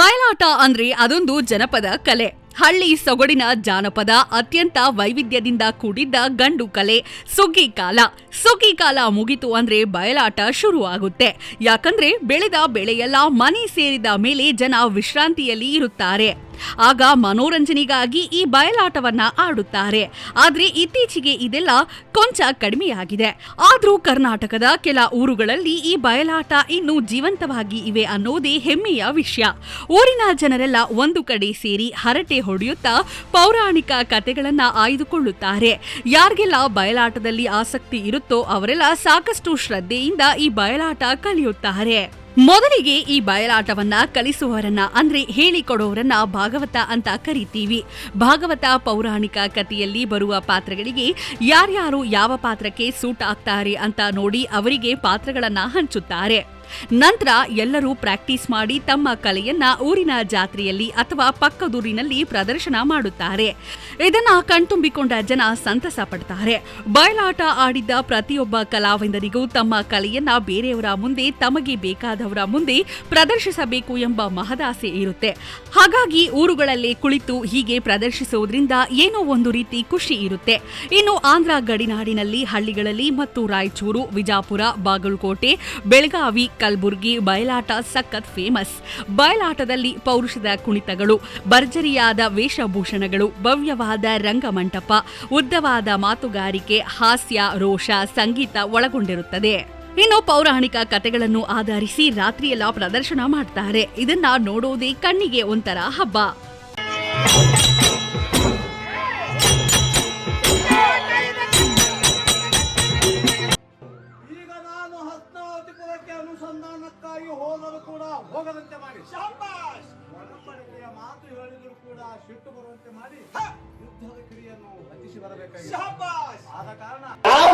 ಬಯಲಾಟ ಅಂದ್ರೆ ಅದೊಂದು ಜನಪದ ಕಲೆ. ಹಳ್ಳಿ ಸೊಗಡಿನ ಜಾನಪದ ಅತ್ಯಂತ ವೈವಿಧ್ಯದಿಂದ ಕೂಡಿದ್ದ ಗಂಡು ಕಲೆ, ಸುಗ್ಗಿ ಕಾಲ. ಸುಗ್ಗಿ ಕಾಲ ಮುಗಿತು ಅಂದ್ರೆ ಬಯಲಾಟ ಶುರು ಆಗುತ್ತೆ ಯಾಕಂದ್ರೆ ಬೆಳೆದ ಬೆಳೆಯೆಲ್ಲ ಮನೆ ಸೇರಿದ ಮೇಲೆ ಜನ ವಿಶ್ರಾಂತಿಯಲ್ಲಿ ಇರುತ್ತಾರೆ. ಆಗ ಮನೋರಂಜನೆಗಾಗಿ ಈ ಬಯಲಾಟವನ್ನ ಆಡುತ್ತಾರೆ. ಆದ್ರೆ ಇತ್ತೀಚೆಗೆ ಇದೆಲ್ಲ ಕೊಂಚ ಕಡಿಮೆಯಾಗಿದೆ. ಆದ್ರೂ ಕರ್ನಾಟಕದ ಕೆಲ ಊರುಗಳಲ್ಲಿ ಈ ಬಯಲಾಟ ಇನ್ನೂ ಜೀವಂತವಾಗಿ ಇವೆ ಅನ್ನೋದೇ ಹೆಮ್ಮೆಯ ವಿಷಯ. ಊರಿನ ಜನರೆಲ್ಲ ಒಂದು ಕಡೆ ಸೇರಿ ಹರಟೆ ಹೊಡೆಯುತ್ತಾ ಪೌರಾಣಿಕ ಕತೆಗಳನ್ನ ಆಯ್ದುಕೊಳ್ಳುತ್ತಾರೆ. ಯಾರಿಗೆಲ್ಲ ಬಯಲಾಟದಲ್ಲಿ ಆಸಕ್ತಿ ಇರುತ್ತೋ ಅವರೆಲ್ಲ ಸಾಕಷ್ಟು ಶ್ರದ್ಧೆಯಿಂದ ಈ ಬಯಲಾಟ ಕಲಿಯುತ್ತಾರೆ. ಮೊದಲಿಗೆ ಈ ಬಯಲಾಟವನ್ನ ಕಲಿಸುವವರನ್ನ, ಅಂದ್ರೆ ಹೇಳಿಕೊಡೋರನ್ನ ಭಾಗವತ ಅಂತ ಕರಿತೀವಿ. ಭಾಗವತ ಪೌರಾಣಿಕ ಕಥೆಯಲ್ಲಿ ಬರುವ ಪಾತ್ರಗಳಿಗೆ ಯಾರ್ಯಾರು ಯಾವ ಪಾತ್ರಕ್ಕೆ ಸೂಟ್ ಆಗ್ತಾರೆ ಅಂತ ನೋಡಿ ಅವರಿಗೆ ಪಾತ್ರಗಳನ್ನ ಹಂಚುತ್ತಾರೆ. ನಂತರ ಎಲ್ಲರೂ ಪ್ರಾಕ್ಟೀಸ್ ಮಾಡಿ ತಮ್ಮ ಕಲೆಯನ್ನ ಊರಿನ ಜಾತ್ರೆಯಲ್ಲಿ ಅಥವಾ ಪಕ್ಕದೂರಿನಲ್ಲಿ ಪ್ರದರ್ಶನ ಮಾಡುತ್ತಾರೆ. ಇದನ್ನ ಕಣ್ತುಂಬಿಕೊಂಡ ಜನ ಸಂತಸ ಪಡ್ತಾರೆ. ಬಯಲಾಟ ಆಡಿದ್ದ ಪ್ರತಿಯೊಬ್ಬ ಕಲಾವಿದರಿಗೂ ತಮ್ಮ ಕಲೆಯನ್ನ ಬೇರೆಯವರ ಮುಂದೆ ತಮಗೆ ಬೇಕಾದವರ ಮುಂದೆ ಪ್ರದರ್ಶಿಸಬೇಕು ಎಂಬ ಮಹದಾಸೆ ಇರುತ್ತೆ. ಹಾಗಾಗಿ ಊರುಗಳಲ್ಲೇ ಕುಳಿತು ಹೀಗೆ ಪ್ರದರ್ಶಿಸುವುದರಿಂದ ಏನೋ ಒಂದು ರೀತಿ ಖುಷಿ ಇರುತ್ತೆ. ಇನ್ನು ಆಂಧ್ರ ಗಡಿನಾಡಿನಲ್ಲಿ ಹಳ್ಳಿಗಳಲ್ಲಿ ಮತ್ತು ರಾಯಚೂರು, ವಿಜಾಪುರ, ಬಾಗಲಕೋಟೆ, ಬೆಳಗಾವಿ ಕಲಬುರ್ಗಿ ಬಯಲಾಟ ಸಖತ್ ಫೇಮಸ್ ಬಯಲಾಟದಲ್ಲಿ ಪೌರುಷದ ಕುಣಿತಗಳು, ಭರ್ಜರಿಯಾದ ವೇಷಭೂಷಣಗಳು, ಭವ್ಯವಾದ ರಂಗಮಂಟಪ, ಉದ್ದವಾದ ಮಾತುಗಾರಿಕೆ, ಹಾಸ್ಯ, ರೋಷ, ಸಂಗೀತ ಒಳಗೊಂಡಿರುತ್ತದೆ. ಇನ್ನು ಪೌರಾಣಿಕ ಕಥೆಗಳನ್ನು ಆಧರಿಸಿ ರಾತ್ರಿಯೆಲ್ಲ ಪ್ರದರ್ಶನ ಮಾಡ್ತಾರೆ. ಇದನ್ನ ನೋಡೋದೇ ಕಣ್ಣಿಗೆ ಒಂಥರ ಹಬ್ಬ. ಹಸ್ತಾವತಿಪುರಕ್ಕೆ ಅನುಸಂಧಾನಕ್ಕಾಗಿ ಹೋಗಲು ಕೂಡ ಹೋಗದಂತೆ ಮಾಡಿ. ಶಾಬಾಷ್! ಒಡಂಬಡಿಕೆಯ ಮಾತು ಹೇಳಿದ್ರು ಕೂಡ ಸಿಟ್ಟು ಬರುವಂತೆ ಮಾಡಿ ಯುದ್ಧದ ಕ್ರಿಯೆಯನ್ನು ಹತ್ತಿಸಿ ಬರಬೇಕಾಗಿ ಶಾಬಾಷ್! ಆದ ಕಾರಣ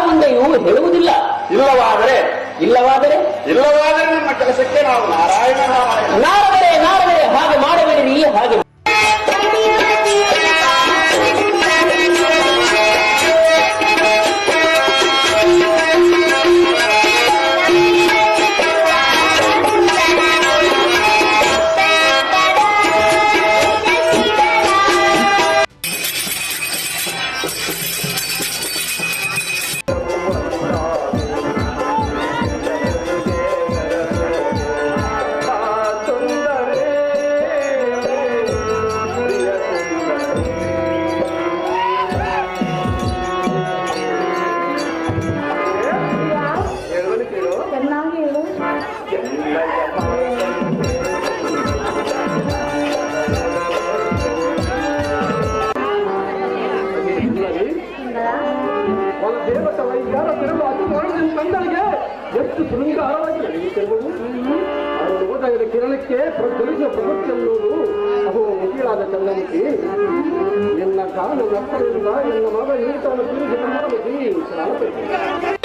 ಮುಂದೆ ಇವು ಹೇಳುವುದಿಲ್ಲ. ಇಲ್ಲವಾದರೆ ಇಲ್ಲವಾದರೆ ಇಲ್ಲವಾದರೆ ನಮ್ಮ ಕೆಲಸಕ್ಕೆ ನಾವು ನಾರಾಯಣ ನಾರಾಯಣ. ನಾರದರೆ ನಾರದರೆ ಹಾಗೆ ಮಾಡಬೇಡಿ ಹಾಗೆ ದೇವತ ವೈದ್ಯರ ತಿರುಳು ಅದು ಕಂದಳಿಗೆ ಎಷ್ಟು ಸುಂದರವಾಗಿದೆ ನಡೆಯುತ್ತಿರುವುದು ಅವನು ಓದಗದ ಕಿರಣಕ್ಕೆ ಪ್ರಜ್ವಲಿಸುವ ಪ್ರವೃತ್ತಿ ಎನ್ನುವುದು ಅವು ಮುಗಿಲಾದ ಚಂದನಿಕೆ. ಎನ್ನ ಕಾಲು ನಪ್ಪರಿಂದ ಎನ್ನ ಮಗ ಈತನ ತಿರುಗಿ ಮಾಡಬೇಕು